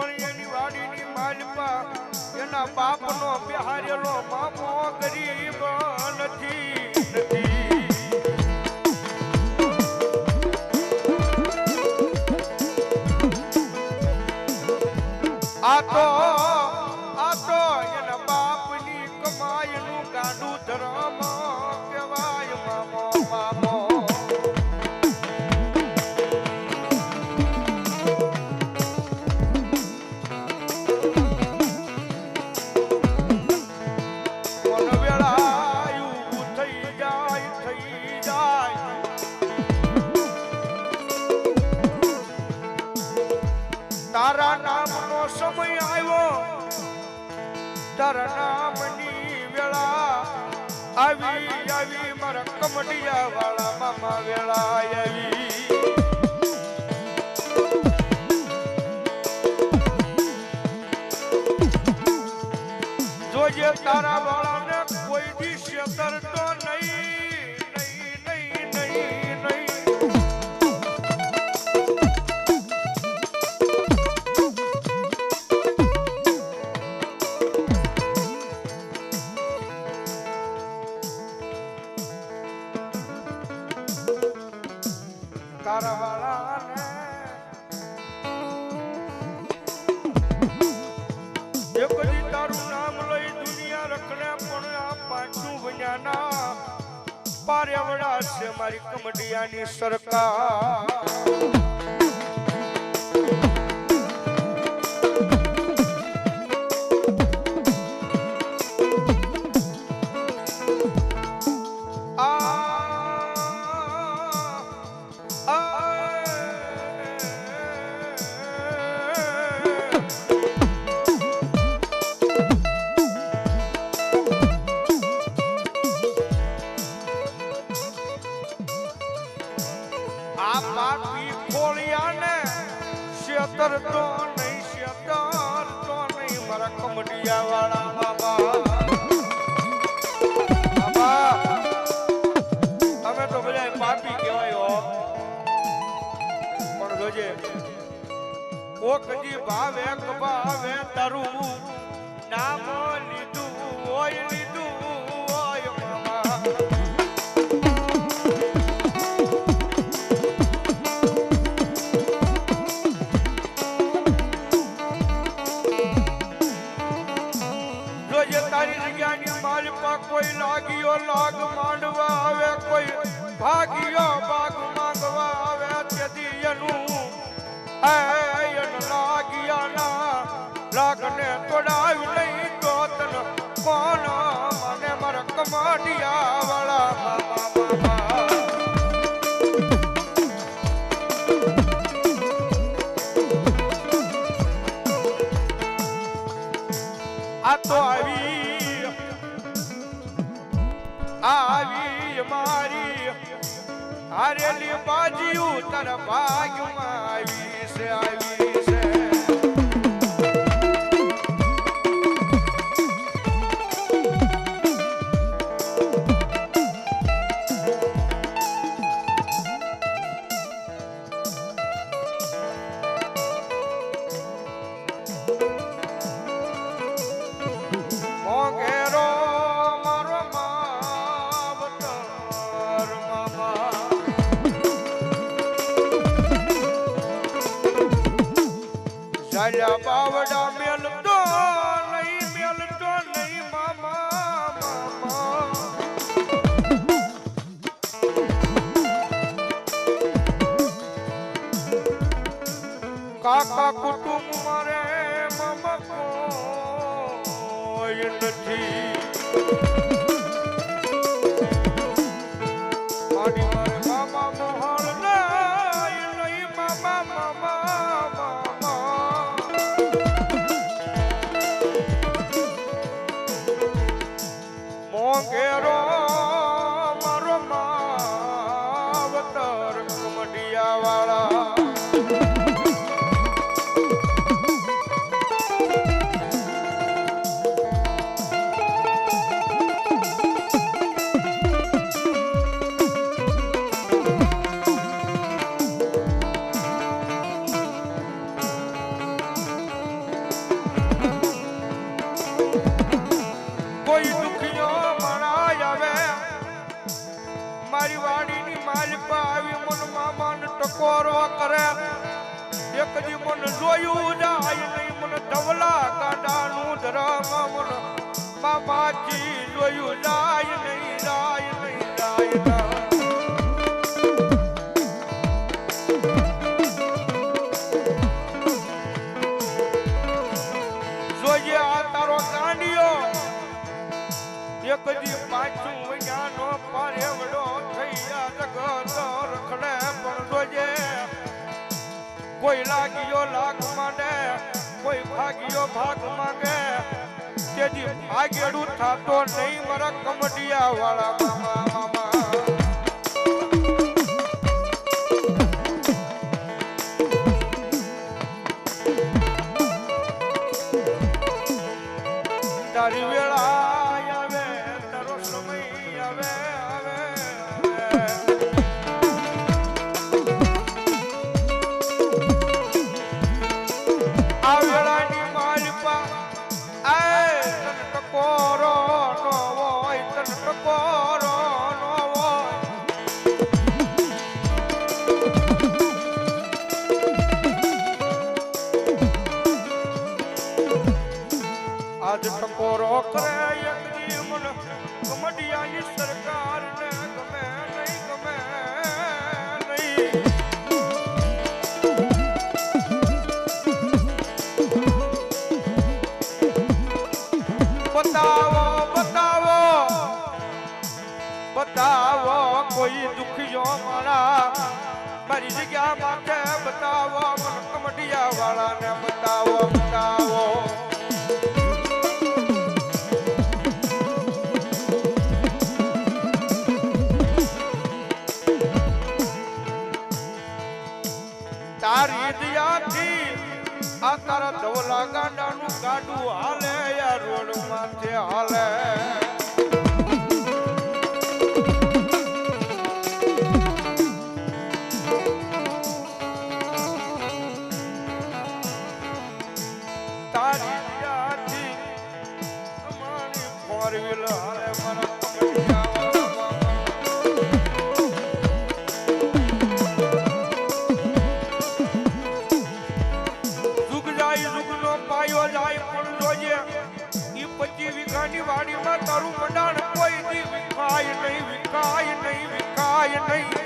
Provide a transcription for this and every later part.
પણ એની વાડીની માલપા એના બાપનો બિહારેલો મામો ગરીબ નથી. સમય આવ્યો. તારા નામની વેળા આવી આવી, મારા કમડિયા વાળા મામા વેળા આવી. જોજે તારા છે મારી કમડિયાની સરકાર. કમડિયા પાપી કહેવાય પણ જોજે દી ભાવે ભાવે તારું નામ લીધું હોય કોઈ ભાગીયો ભાગ માંગવા આવે તેથી એનું લાગિયા ના લાગને તોડાવ્યું બાજીયું તારા ઝાલ્યા બાવડા મેલતો નહીં મેલતો નહીં મામા. કાકા કુટુંબ મારે મામા કોઈ નથી. બાબાજી જોયું, લાય નહીં લાય નહીં, લાય ના. એક દી પાછું વૈયાનો પારેવડો થઈ આ જગત રખડે, પણ જોજે કોઈ લાગ્યો લાગ માંડે, કોઈ ભાગ્યો ભાગ માંગે તેથી આગેડું થાતો નહીં મારા કમડિયા વાળા તારી વેળા આવે તારો સમય આવે. કોઈ દુખિયો મારા મારી જગ્યા માટે બતાવો મન કમડિયા વાળાને બતાવો બતાવો. તારી દયાથી આ તારા ધવલા ગાંડાનું ગાડું હાલે વીઘાની વાડીમાં તારું મંડાણ કોઈ દી વિખાય નહીં વિખાય નહીં વિખાય નહીં.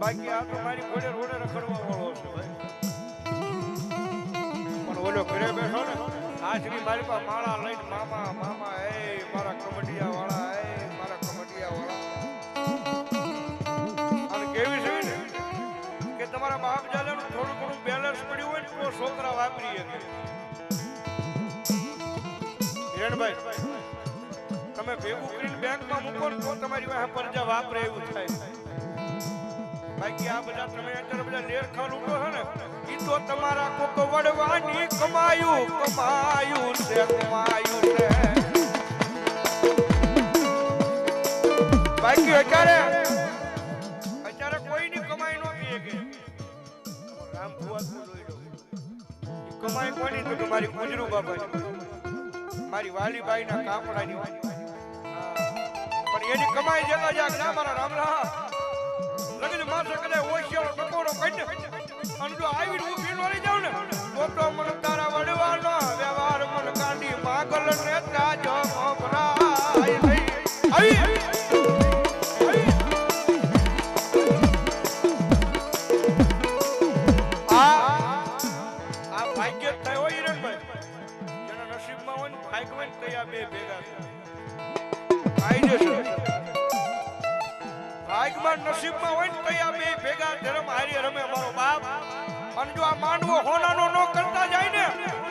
બાકી આ તો મારી ઘોડે રોડે રખડવા વાળો છે પણ ઓલો ઘરે બેઠો ને આ શ્રી મારી પાસે માળા લઈને મામા મામા, એ મારા કબડિયા વાળા. ને છોકરા વાપરી હિરણભાઈ તમે ભેગું કરીને બેંકમાં મૂકો તો તમારી પાસે પરજા વાપરે એવું થાય. બાકી આ બધા તમે બધા લેર ખાલ ઊભો છે ને એ તો તમારા કોક વડવાની કમાયું કમાયું છે કમાયું છે. બાકી અત્યારે અત્યારે કોઈની કમાઈ નો રામ ભુવા કમાઈ કોની તો મારી ગુજરુ બાબા મારી વાલીબાઈ ના કાપડા ની પણ એની કમાઈ જગા જાગ ના મારા રામલા. લગન માસે કદાચ ઓશિયાળો ટકોરો કઈને અને જો આવી હું ભીનો લઈ જાઉં ને મોટો મન તારા વડવાનો વ્યવહાર મન કાઢી માગલ ને તાજો મોભરા આવી. નસીબમાં હોય ને તો આ ભેગા ધર્મ હારી રમે મારો બાપ. અને જો આ માંડવો હોનાનો નો કરતા જાય ને,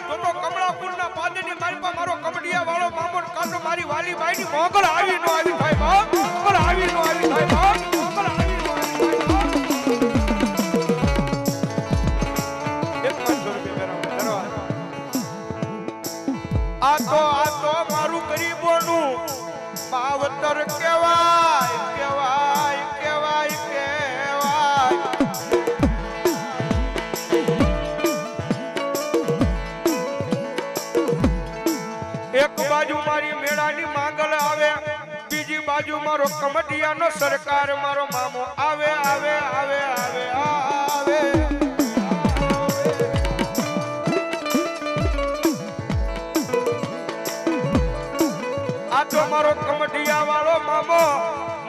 તો તો કમળાપુરના પાદની મારી મારો કબડિયા વાળો મામો કાનો મારી વાલી ભાઈની મોગલ આવી નો આવી ભાઈ બાપ. મોગલ આવી નો આવી ભાઈ બાપ. આ તો આ તો મારું ગરીબોનું માવતર કેવાય બીજી મારો કમટિયાનો સરકાર, મારો મામો આવે આવે આવે આવે આવે. આ તો મારો કમટિયા વાળો મામો,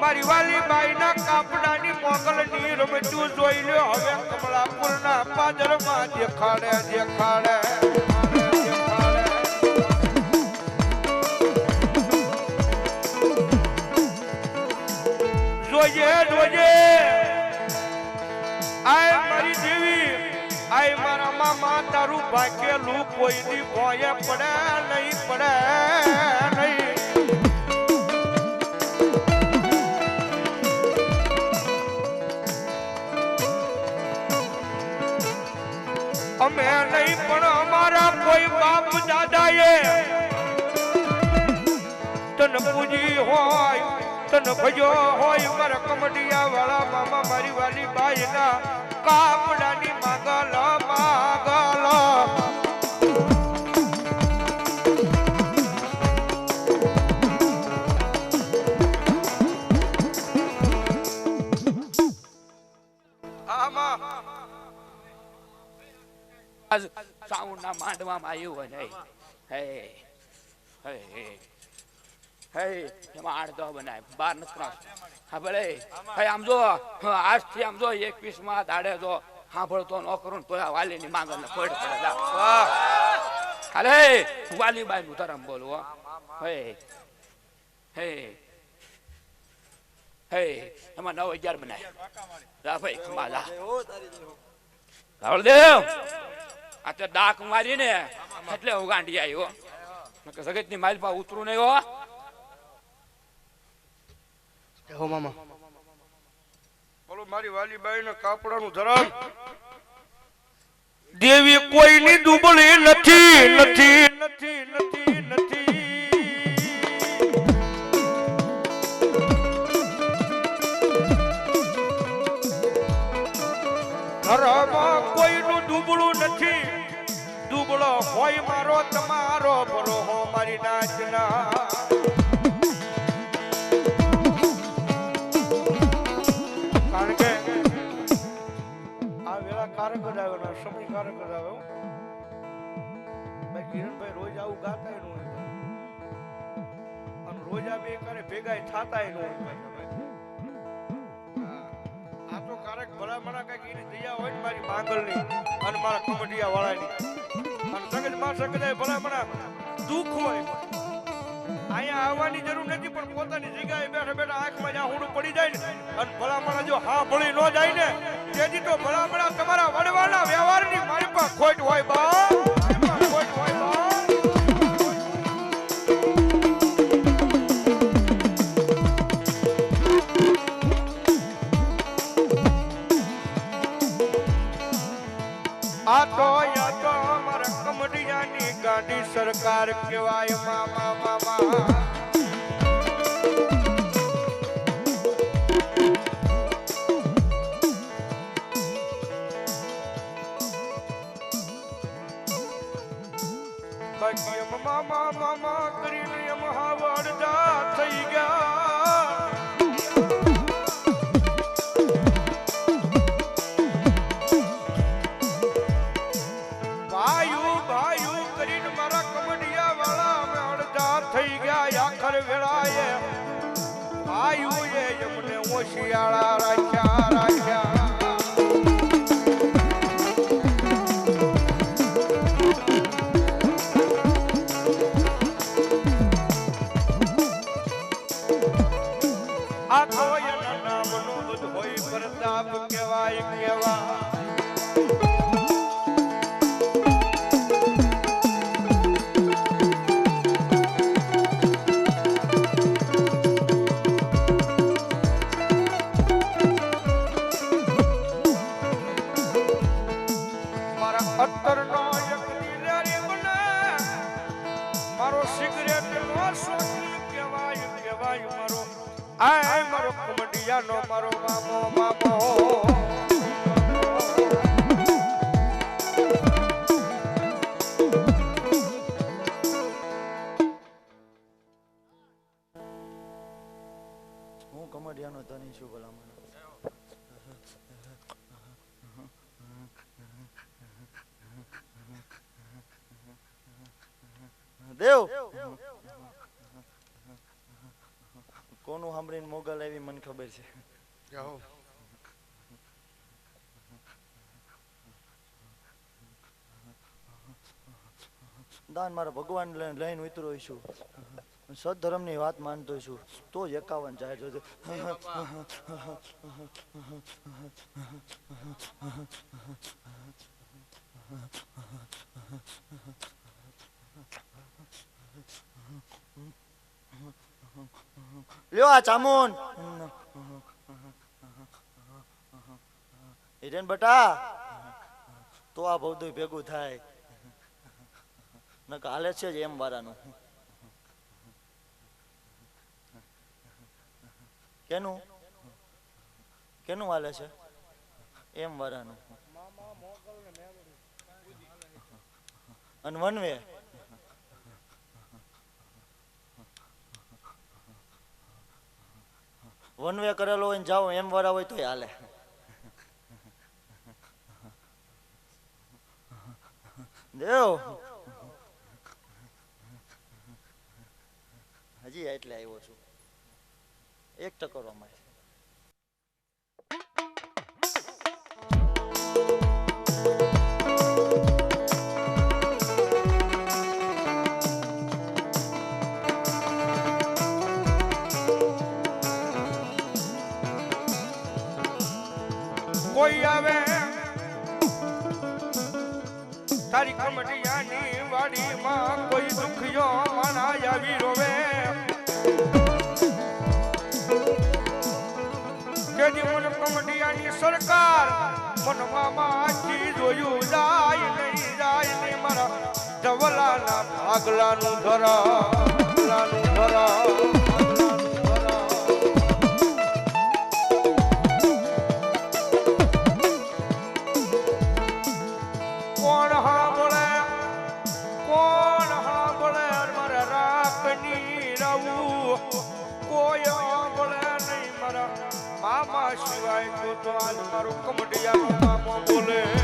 મારી વાલી બાઈના કાપડાની મોગલની રમતું જોઈ લ્યો. હવે કમળાપુરના પાદરમાં દેખાડે દેખાડે. જોઈએ જોઈએ આય મારી દેવી, આય મારા મામા, તારું ભાગેલું કોઈ દી ભોય પડે નહીં પડે નહીં. અમે નહીં, પણ અમારા કોઈ બાપ દાદાએ તન પૂજી હોય તન ભજો હોય મારા કમડિયા વાળા મામા મારી વાલી બાઈ ના કાપડાની માગલ માગલ. સાઉન્ડ સાઉન્ડના માંડવામાં આવ્યું હોય ને હે હે હે. હે, એમાં આઠ દહ બનાય, બાર નથી હા, ભલે. હે, આમ જો આજથી આમ જો એકવીસમાં દાડે જો સાંભળતો ન કરું તો આ વાલીની માંગણ ને પડ. પડે અરે વાલીબાઈ નું ધરમ બોલવો હે. હે હે એમાં નવ અગિયાર બનાય. જા ભાઈ જા. રાવળદેવ, આ તો ડાક મારી ને એટલે હું ગાંડી આવ્યો જગતની માઇલ પા ઉતરું નહીં, હો. હો મામા. બોલો મારી વાલીબાઈ ને ના કાપડાનું ધરમ દેવી કોઈની દુબળી નથી નથી નથી નથી નથી. ઘરમાં કોઈનું દુબળું નથી. દુબળો હોય મારો તમારો ભરો હો મારી નાચના કારક જ ને સમય કારક જ આવ્યો ભાઈ કિરણભાઈ રોજ આવું ગાતા ય અને રોજ આ બે કરે ભેગા થતા ન આ તો કારક ભલામણા કંઈક એની દયા હોય ને મારી માંગલની અને મારા કમડિયા વાળાની અને સગજમાં સગજાય ભલામણા દુઃખ હોય. અહીંયા આવવાની જરૂર નથી, પણ પોતાની જગ્યાએ બેઠા બેઠા આંખમાં જ્યાં હુડું પડી જાય ને, અને ભલામણા જો હા ભળી ન જાય ને તેથી તો ભલામણા તમારા વડવાના વ્યવહારની મારી પાસે ખોટ હોય બા. સરકાર કહેવાય રાખ્યા રાખ્યા. સિગરેટ નો સોની કહેવાય કહેવાય મારો આ મારો કુમડિયાનો મારો મામો મામો મોગલ આવી મને ખબર છે. દાન મારા ભગવાન લઈને ઉતરો છું. સદધર્મની વાત માનતો છું. તો જ એકાવન જાય છે. લ્યો આ ચામુન હિરેન બટા, તો આ બધું ભેગું થાય. નકા હાલે છે જ એમ વાળાનું. કેનું? કેનું હાલે છે? એમ વાળાનું. અને વનવે? વનવે કરેલો હોય ને જાઓ, એમ વાળા હોય તોય હાલે. દેવ. હજી એટલે આવ્યો છું. એક ટકોરમાં કોઈ વાડીમાં કોઈ દુખ્યો માણા આવી રોવે જેની મન કમડિયાની સરકાર આખી જોયું જાય નહીં જાય નહીં મારા ધવલાના ભાગલાનું ધરા ધરા. કમડિયા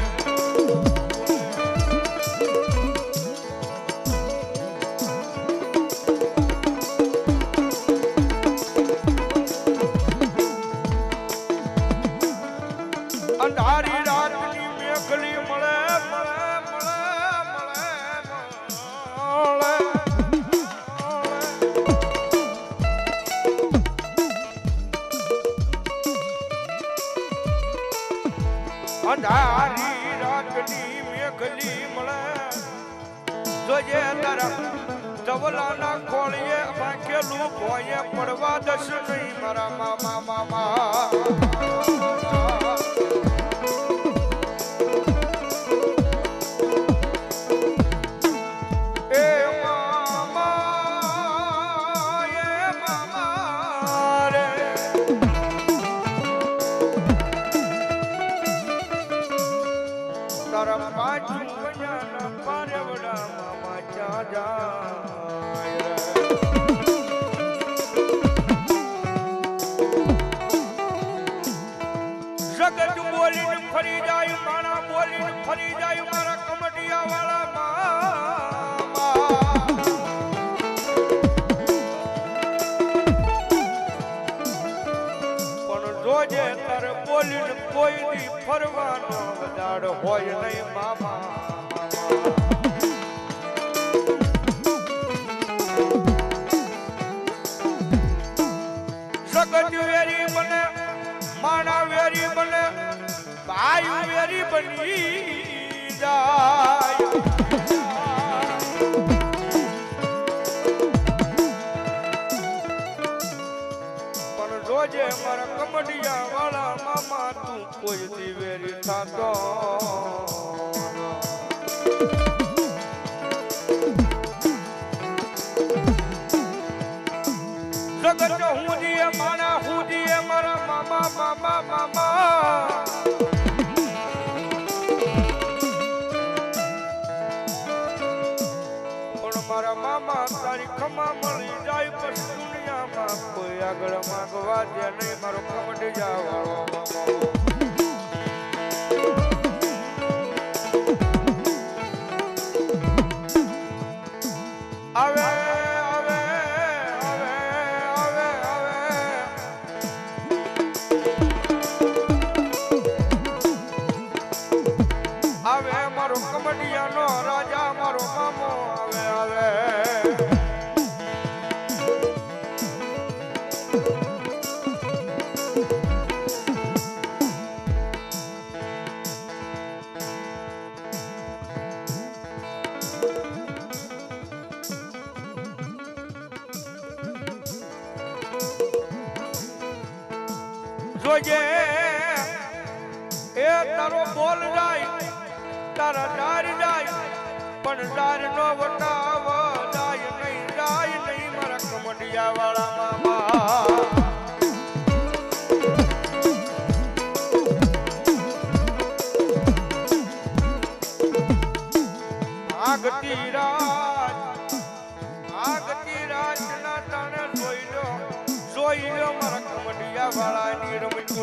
હોય નહીં મામા. વેરી બને, માણા વેરી બને, ભાઈ વેરી બની પણ રોજે મારા કમડિયા કોઈ દિવેરી થાતો જગત મારા મામા પણ મારા મામા તારી ખમા મળી જાય પછી દુનિયામાં કોઈ આગળ માંગવા દે નહીં મારો કમટ જાવાળો મામો જોજે. એ તારો બોલ જાય, તારા ડાર જાય, પણ ડાર નો વટાવ જાય નહીં જાય નહીં મારા કમડિયા વાળા મામા આગતી રાત આગતી રાત ના તને જોઈ લો, જોઈ મારા કમડિયા વાળા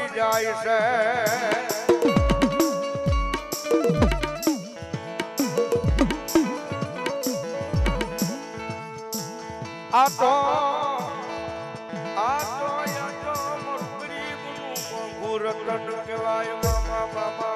બળી જાય છે આ તો આ તો યા તો મોર ગરીબનું મોંઘું રતન કહેવાય મામા મામા